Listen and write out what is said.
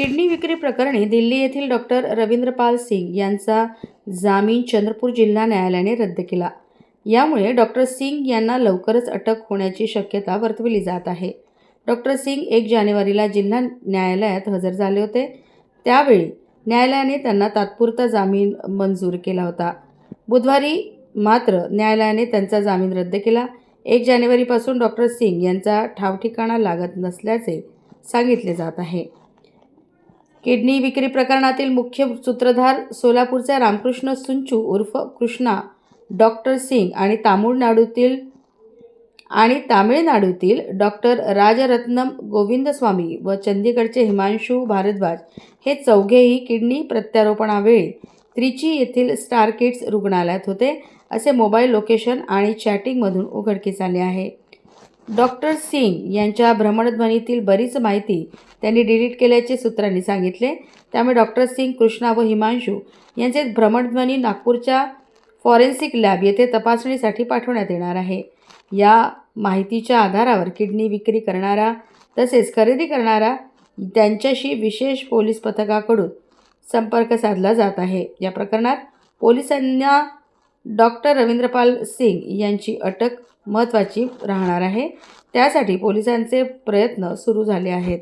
Kidney विक्री प्रकरणी दिल्ली येथील डॉक्टर रवींद्रपाल सिंग यांचा जामीन चंद्रपूर जिल्हा न्यायालयाने रद्द केला. यामुळे डॉक्टर सिंग यांना लवकरच अटक होण्याची शक्यता वर्तविली जात आहे. डॉक्टर सिंग एक जानेवारीला जिल्हा न्यायालयात हजर झाले होते. त्यावेळी न्यायालयाने त्यांना तात्पुरता जामीन मंजूर केला होता. बुधवारी मात्र न्यायालयाने त्यांचा जामीन रद्द केला. एक जानेवारीपासून डॉक्टर सिंग यांचा ठावठिकाणा लागत नसल्याचे सांगितले जात आहे. किडनी विक्री प्रकरणातील मुख्य सूत्रधार सोलापूरचा रामकृष्ण सुंचू उर्फ कृष्णा डॉक्टर सिंग आणि तामिळनाडूतील आणि तामिळनाडूतील डॉक्टर राजरत्नम गोविंदस्वामी व चंदीगडचे हिमांशू भारद्वाज हे चौघेही किडनी प्रत्यारोपणावेळी त्रिची येथील स्टार किड्स रुग्णालयात होते असे मोबाईल लोकेशन आणि चॅटिंगमधून उघडकीस आले आहे. डॉक्टर सिंग यांच्या भ्रमणध्वनीतील बरीच माहिती त्यांनी डिलीट केल्याचे सूत्रांनी सांगितले. त्यामुळे डॉक्टर सिंग कृष्णा व हिमांशू यांचे भ्रमणध्वनी नागपूरच्या फॉरेन्सिक लॅब येथे तपासणीसाठी पाठवण्यात येणार आहे. या माहितीच्या आधारावर किडनी विक्री करणारा तसेच खरेदी करणारा त्यांच्याशी विशेष पोलीस पथकाकडून संपर्क साधला जात आहे. या प्रकरणात पोलिसांना डॉक्टर रवींद्रपाल सिंग यांची अटक महत्त्वाची राहणार आहे. त्यासाठी पोलिसांचे प्रयत्न सुरू झाले आहेत.